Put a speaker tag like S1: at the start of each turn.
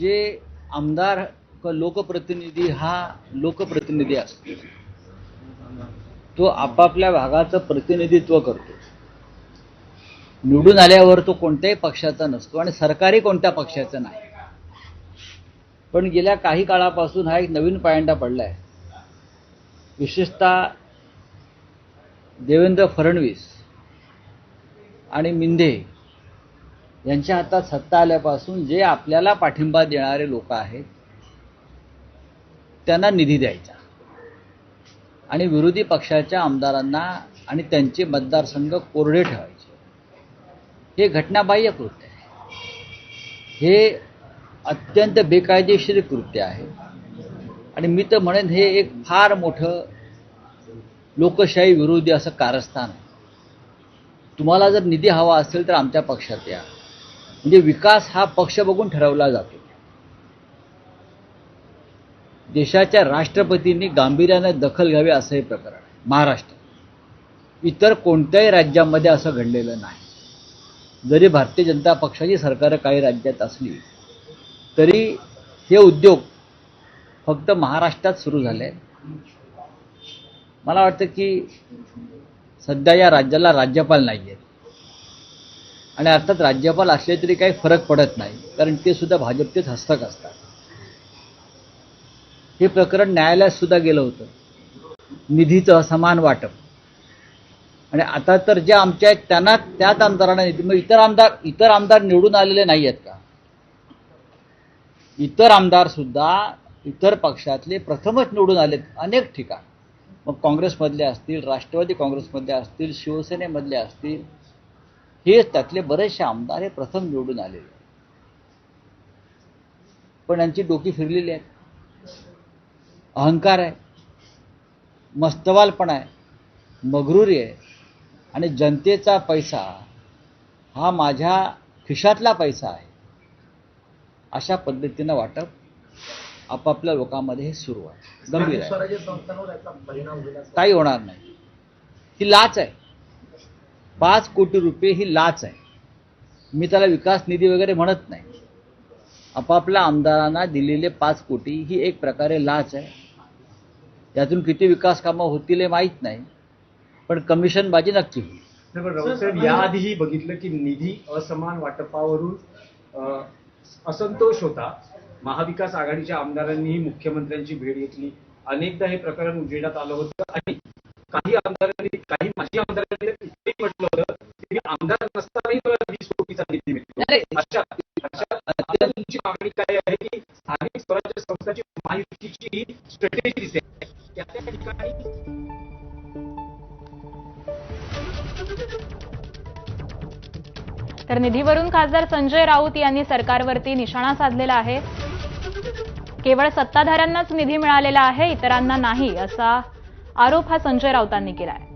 S1: जे आमदार लोकप्रतिनिधी हा लोकप्रतिनिधी असतो. तो आपापल्या भागाचं प्रतिनिधित्व करतो. निवडून आल्यावर तो कोणत्याही पक्षाचा नसतो आणि सरकारी कोणत्या पक्षाचं नाही. पण गेल्या काही काळापासून हा एक नवीन पायंडा पडला आहे विशेषतः देवेंद्र फडणवीस आणि मिंधे यांच्या हातात सत्ता आल्यापासून जे आपल्याला पाठिंबा देणारे लोक आहेत त्यांना निधी द्यायचा. आणि विरोधी पक्षाच्या आमदारांना आणि त्यांचे मतदारसंघ कोरडे ठेवायचे. हे घटनाबाह्य कृत्य आहे. हे अत्यंत बेकायदेशीर कृत्य आहे. आणि मी तर म्हणेन हे एक फार मोठं लोकशाही विरोधी असं कारस्थान आहे. तुम्हाला जर निधी हवा असेल तर आमच्या पक्षात या. म्हणजे विकास हा पक्ष बघून ठरवला जातो. देशाच्या राष्ट्रपतींनी गांभीर्याने दखल घ्यावी असं हे प्रकरण आहे. महाराष्ट्र. इतर कोणत्याही राज्यामध्ये असं घडलेलं नाही. जरी भारतीय जनता पक्षाची सरकारं काही राज्यात असली तरी हे उद्योग फक्त महाराष्ट्रात सुरू झाले मला वाटतं की सध्या या राज्याला राज्यपाल नाही आहेत आणि अर्थात राज्यपाल असले तरी काही फरक पडत नाही कारण ते सुद्धा भाजपचेच हस्तक असतात. हे प्रकरण न्यायालयात सुद्धा गेलं होतं. निधीचं असमान वाटप. आणि आता तर जे आमच्या आहेत त्यांना त्याच आमदारांना निधी मग इतर आमदार इतर आमदार निवडून आलेले नाही आहेत का? इतर आमदार सुद्धा इतर पक्षातले प्रथमच निवडून आलेत अनेक ठिकाण. मग काँग्रेसमधले असतील राष्ट्रवादी काँग्रेसमधले असतील शिवसेनेमधले असतील हे त्यातले बरेचसे आमदार हे प्रथम निवडून आलेले पण यांची डोकी फिरलेली आहेत. अहंकार आहे. मस्तवालपणा आहे. मगरुरी आहे. आणि जनतेचा पैसा हा माझ्या खिशातला पैसा आहे. अशा पद्धतीनं वाटप आपापल्या लोकांमध्ये हे सुरू आहे. गंभीर आहे. काही होणार नाही. ही लाच आहे. पाच कोटी रुपये ही लाच आहे. मी त्याला विकास निधी वगैरे म्हणत नाही. आपापल्या आमदारांना दिलेले पाच कोटी ही एक प्रकारे लाच आहे. त्यातून किती विकास कामं होतील हे माहीत नाही पण कमिशनबाजी नक्की होईल.
S2: नाही, याआधीही बघितलं की निधी असमान वाटपावरून असंतोष होता. महाविकास आघाडीच्या आमदारांनीही मुख्यमंत्र्यांची भेट घेतली. अनेकदा हे प्रकरण उजेडात आलं होतं. आणि काही आमदारांनी काही माजी आमदारांनी आमदार नसतानाही वीस मिळतो.
S1: नाही.
S2: अशा अशा तुमची मागणी काय आहे की स्थानिक स्वराज्य संस्थाची महायुतीची ही स्ट्रॅटेजी दिसते. त्या त्या ठिकाणी
S3: तर निधीवरून खासदार संजय राऊत यांनी सरकारवरती निशाणा साधलेला आहे. केवळ सत्ताधाऱ्यांनाच निधी मिळालेला आहे इतरांना नाही असा आरोप हा संजय राऊतांनी केला आहे